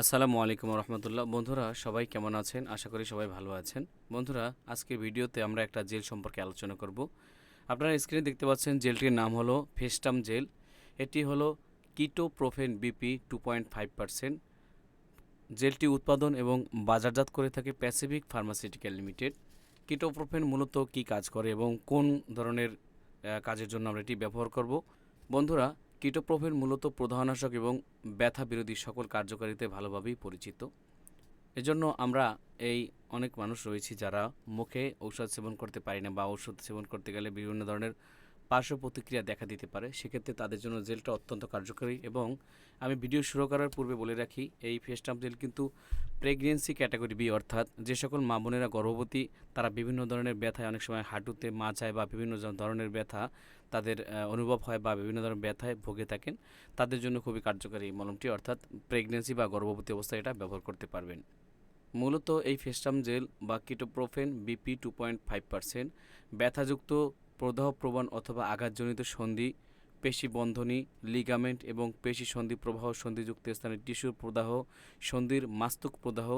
আসসালামু আলাইকুম রহমতুল্লাহ বন্ধুরা, সবাই কেমন আছেন? আশা করি সবাই ভালো আছেন। বন্ধুরা, আজকের ভিডিওতে আমরা একটা জেল সম্পর্কে আলোচনা করব। আপনারা স্ক্রিনে দেখতে পাচ্ছেন জেলটির নাম হলো ফেস্টাম জেল। এটি হলো ketoprofen BP two point five percent জেলটি উৎপাদন এবং বাজারজাত করে থাকে প্যাসিফিক ফার্মাসিউটিক্যাল লিমিটেড। কিটোপ্রোফেন মূলত কী কাজ করে এবং কোন ধরনের কাজের জন্য আমরা এটি ব্যবহার করব? বন্ধুরা কিটোপ্রোফেন মূলত প্রধানাশক এবং ব্যথা বিরোধী সকল কার্যকারিতায় ভালোভাবেই পরিচিত। এজন্য আমরা এই অনেক মানুষ রয়েছি যারা মুখে ঔষধ সেবন করতে পারি না বা ঔষধ সেবন করতে গেলে বিভিন্ন ধরনের পার্শ্ব প্রতিক্রিয়া দেখা দিতে পারে, সেক্ষেত্রে তাদের জন্য জেলটা অত্যন্ত কার্যকরী এবং আমি ভিডিও শুরু করার পূর্বে বলে রাখি, এই ফেস্টাম জেল কিন্তু প্রেগনেন্সি ক্যাটাগরি বি অর্থাৎ যে সকল মা বোনেরা গর্ভবতী, তারা বিভিন্ন ধরনের ব্যথায় অনেক সময় হাঁটুতে মাচায় বা বিভিন্ন ধরনের ব্যথা তাদের অনুভব হয় বা বিভিন্ন ধরনের ব্যথায় ভোগে থাকেন, তাদের জন্য খুবই কার্যকরী মলমটি, অর্থাৎ প্রেগনেন্সি বা গর্ভবতী অবস্থায় এটা ব্যবহার করতে পারবেন। মূলত এই ফেস্টাম জেল বা ketoprofen BP two point five percent ব্যথাযুক্ত প্রদাহ প্রবণ অথবা আঘাতজনিত সন্ধি, পেশি বন্ধনী লিগামেন্ট এবং পেশি সন্ধি প্রবাহ সন্ধিযুক্ত স্থানে টিস্যুর প্রদাহ, সন্ধির মাস্তুক প্রদাহ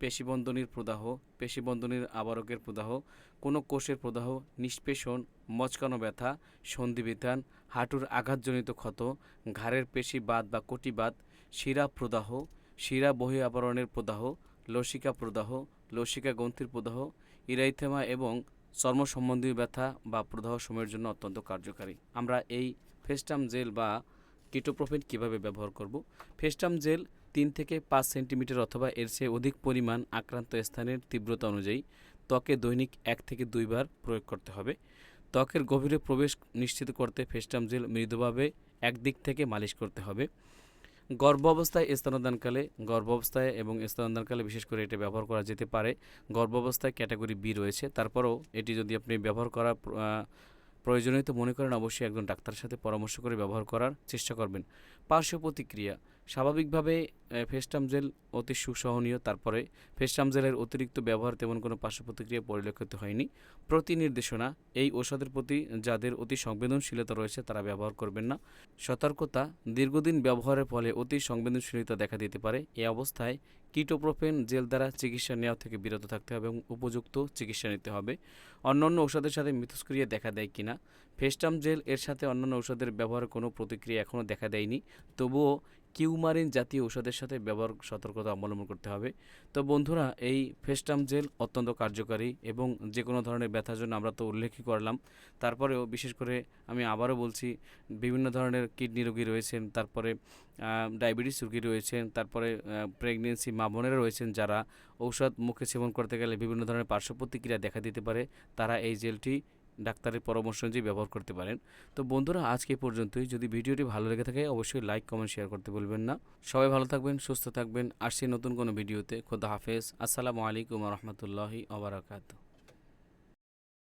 পেশিবন্ধনীর প্রদাহ পেশিবন্ধনীর আবরকের প্রদাহ, কোনো কোষের প্রদাহ, নিষ্পেষণ, মচকানো ব্যথা সন্ধিবিধান হাঁটুর আঘাতজনিত ক্ষত, ঘাড়ের পেশি বাত বা কটিবাত শিরা প্রদাহ, শিরা বহি আবরণের প্রদাহ, লসিকা প্রদাহ, লসিকা গ্রন্থির প্রদাহ, ইরাইথেমা এবং চর্ম সম্বন্ধীয় ব্যথা বা প্রদাহ সময়ের জন্য অত্যন্ত কার্যকারী। আমরা এই ফেস্টাম জেল বা কিটোপ্রোফেন কীভাবে ব্যবহার করব? ফেস্টাম জেল তিন থেকে পাঁচ সেন্টিমিটার অথবা এর চেয়ে অধিক পরিমাণ আক্রান্ত স্থানের তীব্রতা অনুযায়ী ত্বকে দৈনিক এক থেকে দুইবার প্রয়োগ করতে হবে। ত্বকের গভীরে প্রবেশ নিশ্চিত করতে ফেস্টাম জেল মৃদুভাবে একদিক থেকে মালিশ করতে হবে। গর্ভ অবস্থায় স্তনদানকালে গর্ভ অবস্থায় এবং স্তনদানকালে বিশেষ করে এটা ব্যবহার করা যেতে পারে। গর্ভ অবস্থায় ক্যাটাগরি বি রয়েছে। তারপরেও এটি যদি আপনি ব্যবহার করা প্র- প্রয়োজনীয়, তো মনে করেন অবশ্যই একজন ডাক্তারের সাথে পরামর্শ করে ব্যবহার করার চেষ্টা করবেন। পার্শ্ব প্রতিক্রিয়া স্বাভাবিকভাবে ফেস্টাম জেল অতি সুসহনীয়। তারপরে ফেস্টাম জেলের অতিরিক্ত ব্যবহার তেমন কোনো পার্শ্ব প্রতিক্রিয়া পরিলক্ষিত হয়নি। প্রতি নির্দেশনা এই ঔষধের প্রতি যাদের অতি সংবেদনশীলতা রয়েছে তারা ব্যবহার করবেন না। সতর্কতা, দীর্ঘদিন ব্যবহারের ফলে অতি সংবেদনশীলতা দেখা দিতে পারে। এই অবস্থায় কিটোপ্রোফেন জেল দ্বারা চিকিৎসা নেওয়া থেকে বিরত থাকতে হবে এবং উপযুক্ত চিকিৎসা নিতে হবে। অন্যান্য ঔষধের সাথে মিথস্ক্রিয়া দেখা দেয় কিনা ফেস্টাম জেল এর সাথে অন্যান্য ঔষধের ব্যবহারের কোনো প্রতিক্রিয়া এখনও দেখা দেয়নি। তবুও কিউমারিন জাতীয় ঔষধের সাথে ব্যবহার, সতর্কতা অবলম্বন করতে হবে। তো বন্ধুরা, এই ফেস্টাম জেল অত্যন্ত কার্যকারী এবং যে কোনো ধরনের ব্যথার জন্য আমরা তো উল্লেখই করলাম। তারপরেও বিশেষ করে আমি আবারও বলছি, বিভিন্ন ধরনের কিডনি রোগী রয়েছেন, তারপরে ডায়াবেটিস রোগী রয়েছেন, তারপরে প্রেগনেন্সি মা বোনেরা রয়েছেন যারা ঔষধ মুখে সেবন করতে গেলে বিভিন্ন ধরনের পার্শ্ব প্রতিক্রিয়া দেখা দিতে পারে। তারা এই জেলটি ডাক্তারের পরামর্শ অনুযায়ী ব্যবহার করতে পারেন। তো বন্ধুরা, আজকে পর্যন্তই। যদি ভিডিওটি ভালো লেগে থাকে, অবশ্যই লাইক কমেন্ট শেয়ার করতে বলবেন না। সবাই ভালো থাকবেন, সুস্থ থাকবেন। আসছি নতুন কোনো ভিডিওতে। খোদা হাফেজ। আসসালামু আলাইকুম রহমতুল্লাহি আবরাকাতু